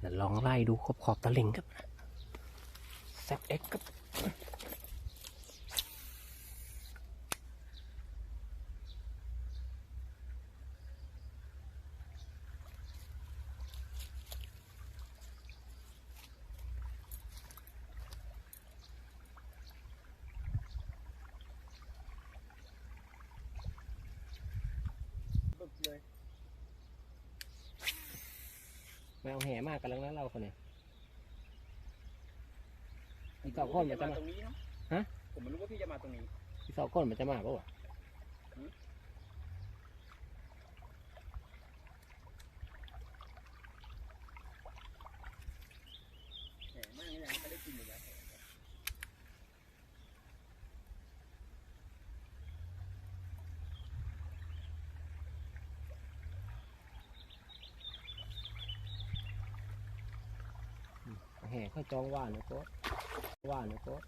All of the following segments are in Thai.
เดี๋ยวลองไล่ดูขอบขอบตะลิงครับแซบเอ็กครับ แมวแห่มากกันแล้วนะเราคนเนี้ยอีกสองคนมันจะมา ตรงนี้เนาะฮะ ผมไม่รู้ว่าพี่จะมาตรงนี้ อีกสองคนมันจะมาปะวะ แหมมากนี่แหละไม่ได้กินอยู่แล้ว แห่ค่อยจองว่านะโต๊ะว่านะโต๊ะ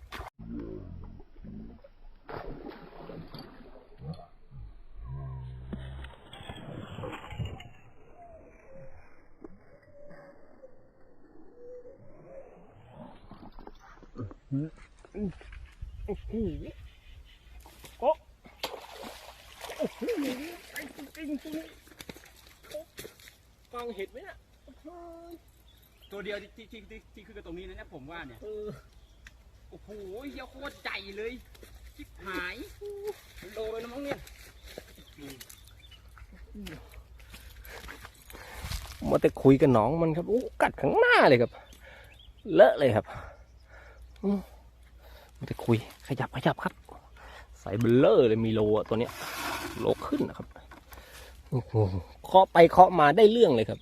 โอ้โหโอ้โอ้โหไอ้จริงจริงกองเห็ดไหมเนี่ย ตัวเดียวที่ที่ที่ที่ที่คือกับตรงนี้นะเนี่ยผมว่าเนี่ย เออโอ้โหเหี้ยโคตรใหญ่เลยชิบหายโลไปแล้วมั้งเนี่ย มาแต่คุยกับน้องมันครับโอ้กัดข้างหน้าเลยครับ เลอะเลยครับอืมมาแต่คุยขยับขยับครับใส่เบลเลอร์เลยมีโลอะตัวเนี้ยโลขึ้นนะครับโอ้โหเคาะไปเคาะมาได้เรื่องเลยครับ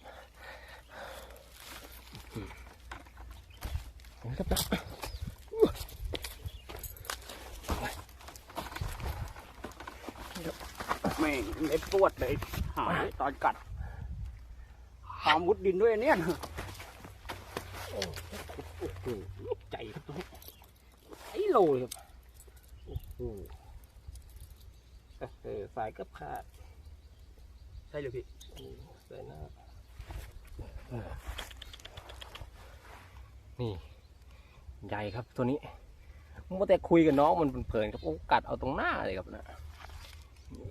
อืมเห็น ครับนะแม่งเล็บปวดเลย หายตอนกัดตามมุดดินด้วยเนี่ยโอ้โหใจครับตัวนี้ไอ้โลเลยครับโอ้โหเออสายก็ขาด ใช่เลยพี่ใส่หน้านี่ ใหญ่ครับตัวนี้มัวแต่คุยกับน้องมันเพลินๆครับโอ้กัดเอาตรงหน้าเลยครับนะนี่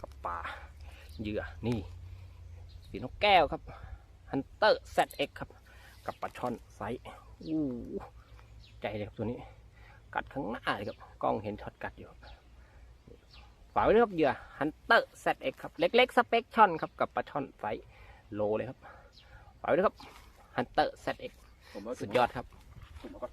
กับป่าเหยื่อนี่สีนกแก้วครับฮันเตอร์เซเอ็กครับกับปลาช่อนไซส์อู้ใจเลยครับตัวนี้ กัดข้างหน้าเลยครับกล้องเห็นช็อตกัดอยู่ครับฝากไว้ด้วยครับเหยื่อฮันเตอร์เซเอ็กครับเล็กๆสเปกช่อนครับกับปลาช่อนไซส์โลเลยครับฝากไว้ด้วยครับฮันเตอร์เซเอ็กผมว่าสุดยอดครับ ผมว่าก็